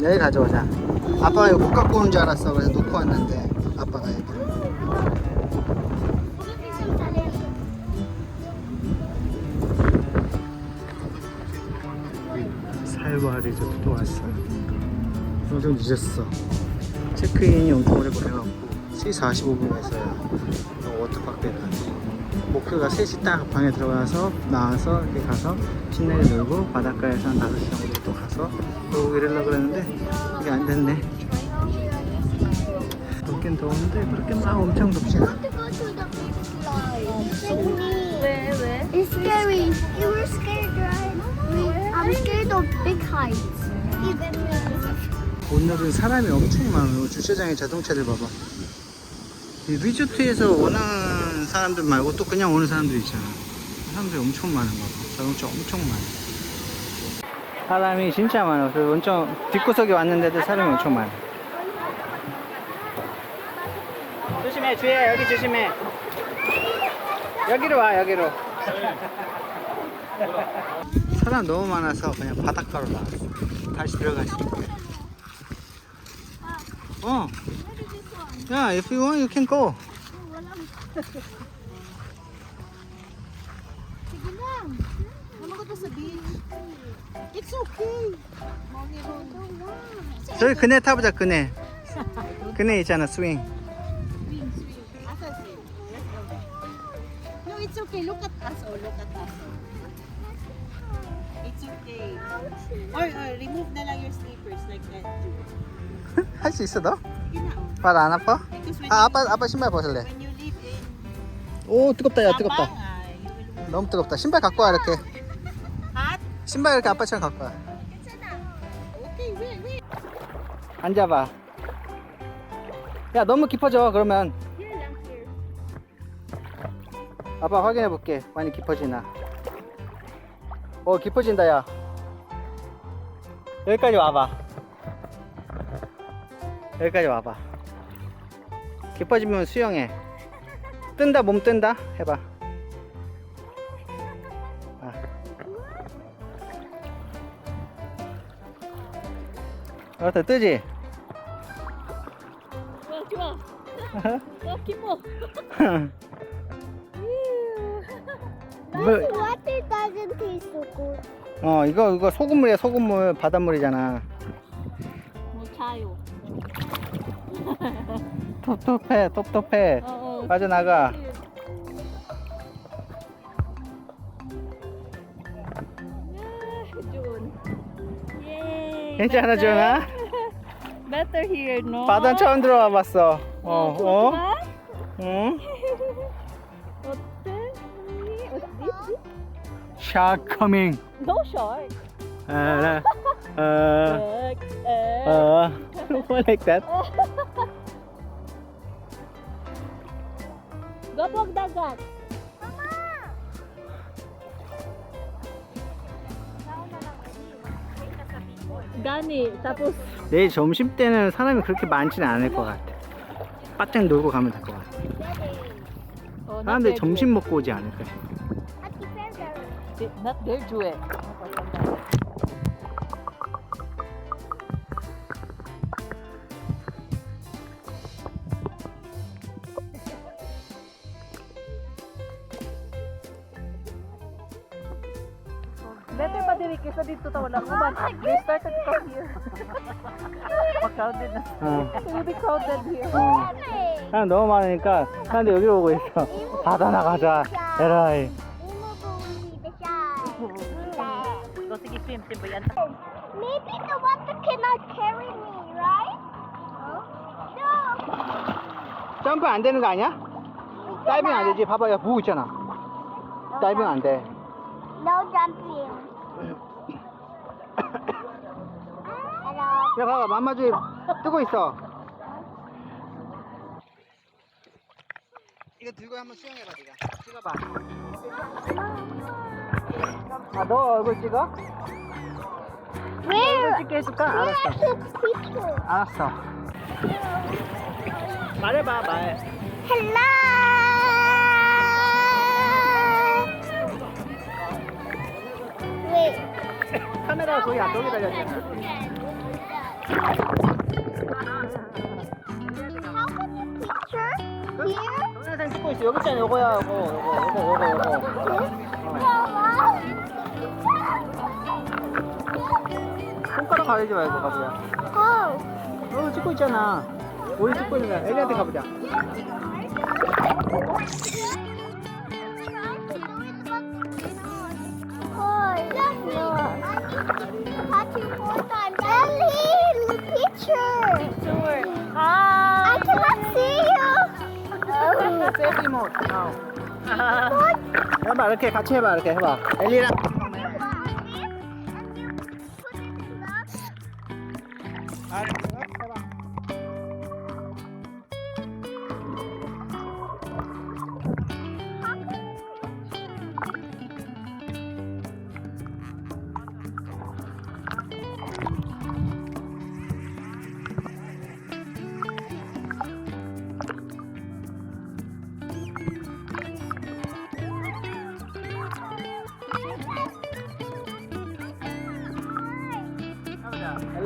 내일 가져오자. 아빠가 이거 못 갖고 온줄 알았어. 그래서 놓고 왔는데 아빠가 여기. 살바 리조트 또 왔어. 좀 늦었어. 체크인이 엄청 오래 걸려갖고 3시 45분에서요. 워터파크 데려가지. 목표가 3시 딱 방에 들어가서 나와서 이렇게 가서 신나게 놀고 바닷가에서 한 5시 정도 또 가서 놀고 이러려고 그랬는데 이게 안 됐네. 덥긴 더운데 그렇게 막 엄청 me. 왜 왜? It's scary. You were scared, right? I'm scared of big heights. Even me. 오늘은 사람이 엄청 많아요. 주차장에 자동차들 봐봐. 이 리조트에서 원하는 사람들 말고 또 그냥 오는 사람들 있잖아. 사람들이 엄청 많은 거 봐. 자동차 엄청 많아. 사람이 진짜 많아. 그래서 엄청 뒷구석에 왔는데도 사람이 엄청 많아. 조심해, 주희야 여기 조심해. 여기로 와, 여기로. 사람 너무 많아서 그냥 바닷가로 나왔어. 다시 들어가시. 어. 야, if you want, you can go. Sige lang. Beach. It's okay. Mongi ron. 저기 그네 타보자, 그네. 그네 있잖아, 스윙. Swing, swing. Asa swing? Let's go. No, it's okay. Look at us. Oh, look at us. It's okay. Or, or remove na lang your slippers like that. 할 수 있어, 너? Yun na, oh. 발 안 아파? Because when, 아, 아빠, 아빠 신발 벗을래. when you live in 오, 뜨겁다, 야, 뜨겁다. Abang, you will 너무 뜨겁다. 신발 갖고 와, 이렇게. 신발 이렇게 아빠처럼 갖고 와. 앉아봐. 야, 너무 깊어져, 그러면. 아빠 확인해 볼게. 많이 깊어지나. 어, 깊어진다, 야. 여기까지 와봐. 여기까지 와봐. 깊어지면 수영해. 뜬다, 몸 뜬다. 해봐. 어때, 뜨지? Wah, 좋아. 뭐, Water doesn't taste so good. 어, 이거, 이거 소금물이야, 소금물. 바닷물이잖아. 뭐 차요. 텁텁해, 텁텁해. Oo. 빠져나가. 괜찮아. 주연아? Better here, no? 바다 처음 들어와 봤어. 어, 어? 어? 응? 어때? What's this? Shark coming. No shark. 아, 어, Look. Uh, 어, like that? Gabog dagat. Gani. Tapos, 내일 점심 때는 사람이 그렇게 많지는 않을 것 같아. 바짝 놀고 가면 될 것 같아. oh, not 사람들이 there, 점심 먹고 오지 않을까. Jue. Not there, Jue. Kaysa dito ta wala uban. They started to come here. crowded na. 어, It will be crowded here. 어. 사람 너무 많으니까 사람들이 여기 오고 있어. 바다 나가자. 에라이. So sige swim, swim ba yan? Maybe the water cannot carry me, right? No. 점프 안 되는 거 아니야? 다이빙 안 되지. 봐봐, 야, 보고 있잖아. 다이빙 안 돼. No jumping. 야, 봐봐, 맘마주 뜨고 있어. 이거 들고 한번 수영해봐, 네가. 찍어봐. 아, 너 얼굴 찍어? 얼굴 Where? 찍게 해줄까? 알았어. people? 알았어. 말해봐, 말. Hello. Wait. 카메라 거의 안쪽에 달렸잖아. 여기 있잖아. 요거야. 요거, 요거, 요거, 요거, 요거. 손가락 가리지 말고 가보자. 어, 찍고 있잖아. 우리 찍고 있는 거야. 엘리한테 가보자. 셀피 모드. 해봐, 이렇게 같이 해봐, 이렇게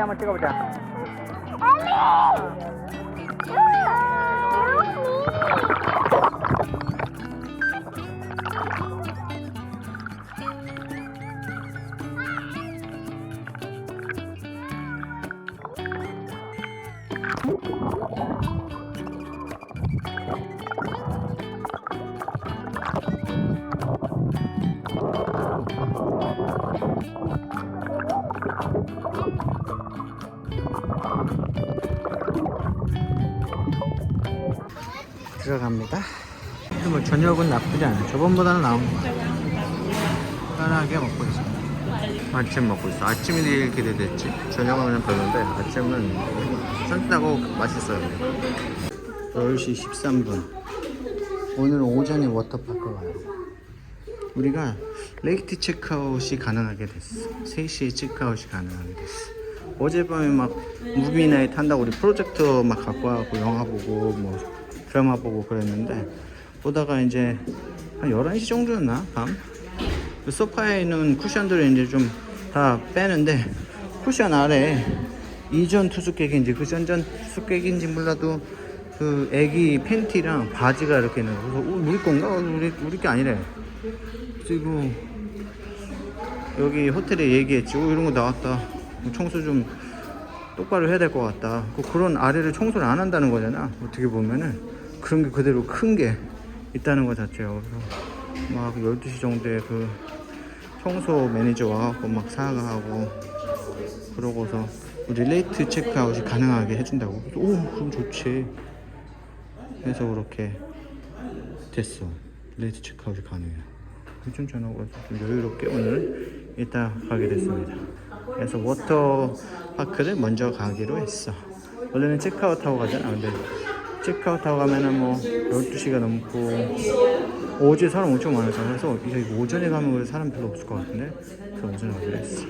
해봐. 엘 들어갑니다. 뭐 저녁은 나쁘지 않아. 저번보다는 나은 것 같아. 편하게 먹고 있어. 아침 먹고 있어. 아침이 제일 기대됐지. 저녁은 별론데 아침은 쫀쫀하고 맛있어요. 10시 13분. 오늘 오전에 워터파크 가요. 우리가 레이트 체크아웃이 가능하게 됐어. 3시에 체크아웃이 가능하게 됐어. 어젯밤에 막 무비나잇 한다고 우리 프로젝터 막 갖고 와갖고 영화 보고 뭐 드라마 보고 그랬는데 보다가 이제 한 11시 정도였나? 밤? 그 소파에 있는 쿠션들을 이제 좀 다 빼는데 쿠션 아래 이전 투숙객인지 그 전전 투숙객인지 몰라도 그 애기 팬티랑 바지가 이렇게 있는 거. 그래서 어, 우리 건가? 어, 우리 우리 게 아니래. 그리고 여기 호텔에 얘기했지 어, 이런 거 나왔다. 청소 좀 똑바로 해야 될 것 같다. 그 그런 아래를 청소를 안 한다는 거잖아. 어떻게 보면은 그런 게 그대로 큰 게 있다는 거 자체요. 그래서 막 12시 정도에 그 청소 매니저 와갖고 막 사과하고 그러고서 우리 레이트 체크아웃이 가능하게 해준다고. 그래서 오 그럼 좋지. 해서 그렇게 됐어. 레이트 체크아웃이 가능해요 좀 전화고 좀 여유롭게 오늘 이따 가게 됐습니다. 그래서 워터파크를 먼저 가기로 했어. 원래는 체크아웃하고 가잖아 근데 체크아웃하고 가면은 뭐 12시가 넘고 어제 사람 엄청 많아서 그래서 이제 오전에 가면 그래도 사람 별로 없을 것 같은데 그래서 오전에 가기로 했어.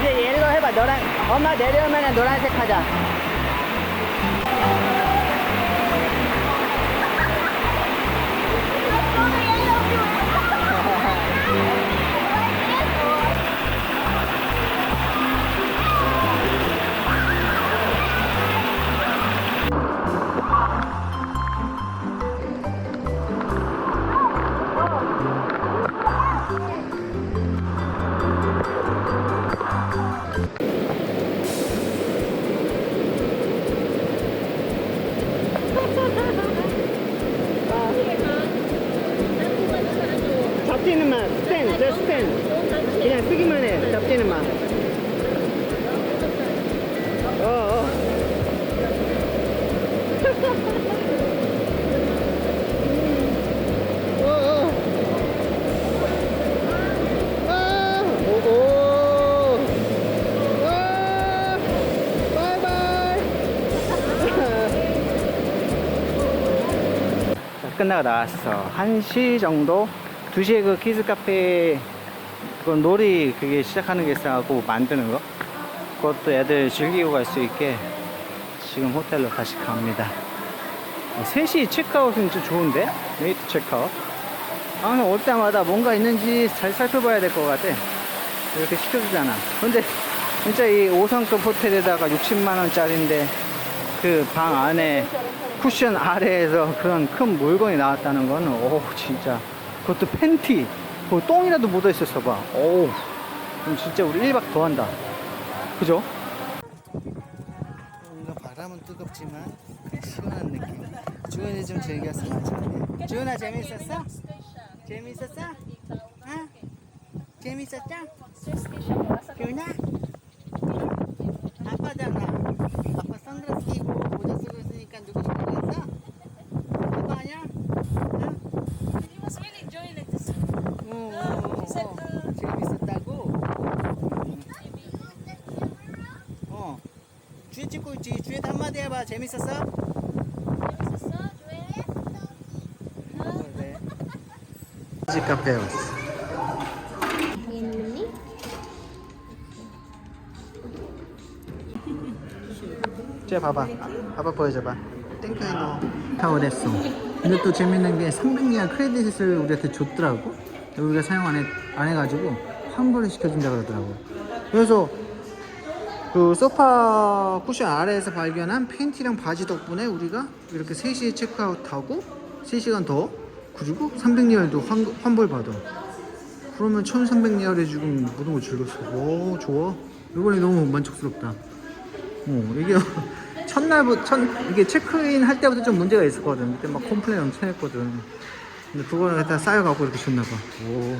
이제 옐로 해봐. 노란 엄마 내려오면 노란색 하자 끝나고 나왔어. 1시 정도? 2시에 그 키즈 카페 그 놀이 그게 시작하는 게 있어갖고 만드는 거 그것도 애들 즐기고 갈 수 있게 지금 호텔로 다시 갑니다 어, 3시 체크아웃은 좀 좋은데? 레이트 체크아웃. 아, 근데 올 때마다 뭔가 있는지 잘 살펴봐야 될 것 같아. 이렇게 시켜주잖아. 근데 진짜 이 5성급 호텔에다가 60만원짜리인데 그 방 안에 쿠션 아래에서 그런 큰 물건이 나왔다는 거는, 오, 진짜. 그것도 팬티. 그 똥이라도 묻어 있었어 봐. 오, 그럼 진짜 우리 1박 더 한다. 그죠? 뭔가 바람은 뜨겁지만 시원한 느낌. 주연이 좀 즐겼으면 좋겠네. 주연아 재밌었어? 재밌었어? 응? 재밌었죠? 주연아? 아빠잖아. 아빠 선글라스 끼고 모자 쓰고 있으니까 누구지 모르겠어? 아빠 아니야? 응? He was really enjoying it. This 어, 어, 어, 어. 재밌었다고? 어. 주에 찍고 있지. 주에도 한마디 해봐. 재밌었어? 네. 집 카페에 왔어. 쟤 봐봐. 봐봐 보여줘봐. 땡크이노 타워됐어. 근데 또 재밌는 게 300리아 크레딧을 우리한테 줬더라고. 우리가 사용 안, 해, 안 해가지고 환불을 시켜준다 그러더라고. 그래서 그 소파 쿠션 아래에서 발견한 팬티랑 바지 덕분에 우리가 이렇게 3시에 체크아웃하고 3시간 더 그리고 300리얼도 환, 환불 받아. 그러면 1300리얼에 지금 모든 걸 즐겼어. 오 좋아. 이번에 너무 만족스럽다. 어, 이게 첫날부터 첫 이게 체크인 할 때부터 좀 문제가 있었거든. 그때 막 컴플레인 엄청 했거든. 근데 그거는 다 쌓여갖고 이렇게 줬나 봐. 오.